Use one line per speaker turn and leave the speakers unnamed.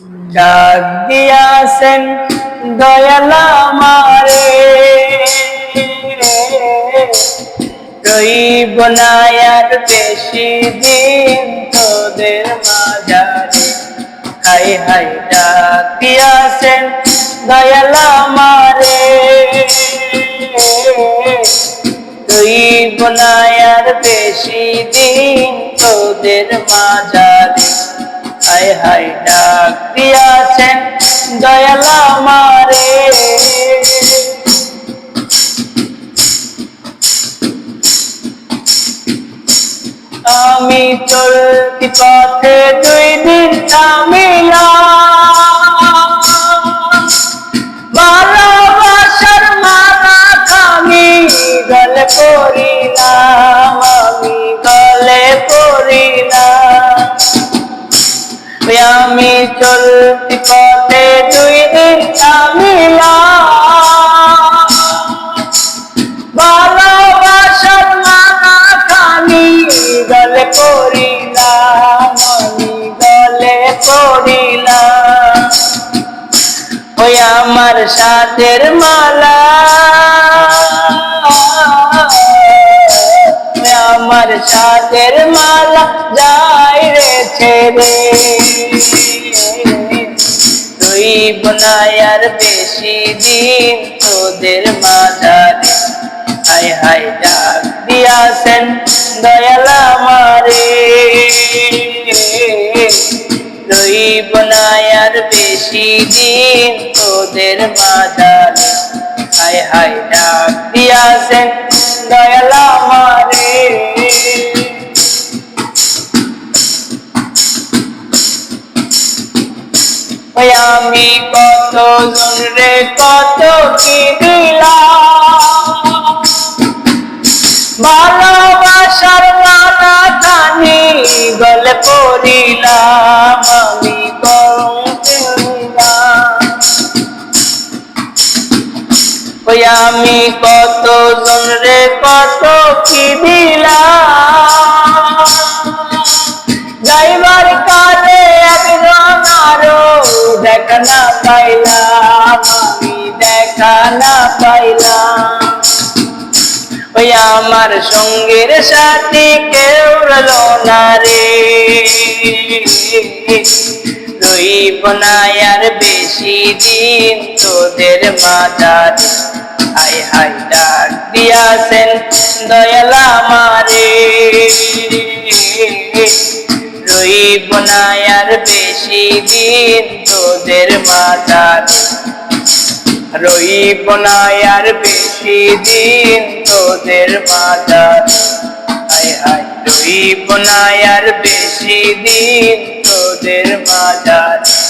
ডাক দিয়াছেন দয়ালা মারে। রইব না আর বেশি দিন তোদের মাঝারে। হাই হাই ডাক দিয়াছেন দয়ালা মারে। রইব না আর বেশি দিন তোদের মাঝারে। হাই হাই ডাক দিয়াছেন দয়ালা মারে আমি চলতি পথে দুই দিন থামিলাম পথে দিন থামিলাম ভালোবাসার মালা খানি গলে পড়িলাম গলে পড়িলাম। ওই আমার সাথের মালা। আমার সাথের মালা যাই রে। রইব না বেশি দিন তোদের মাঝারে। হাই হাই ডাক দিয়াছেন দয়ালা মারে রইব না আর বেশি দিন তোদের মাঝারে। হাই হাই ডাক দিয়াছেন দয়ালা ওই আমি কত রে, কত কি দিলাম? ভালোবাসার মালা কানি গল পড়িলাম, আমি ওই আমি কত রে, কত কি দিলাম? যাইবার দেখা না পাইলাম, আমি দেখা না পাইলাম। ওই আমার সঙ্গের সাথে কেউ রলো না রে। রইব না আর বেশি দিন তোদের মাঝারে হাই হাই, ডাক দিয়াছেন দয়ালা মারে রইব বেশি দিন তোদের মাতার রইব বেশি দিন তোদের মাতার আয় আয় বেশি দিন তোদের মাঝার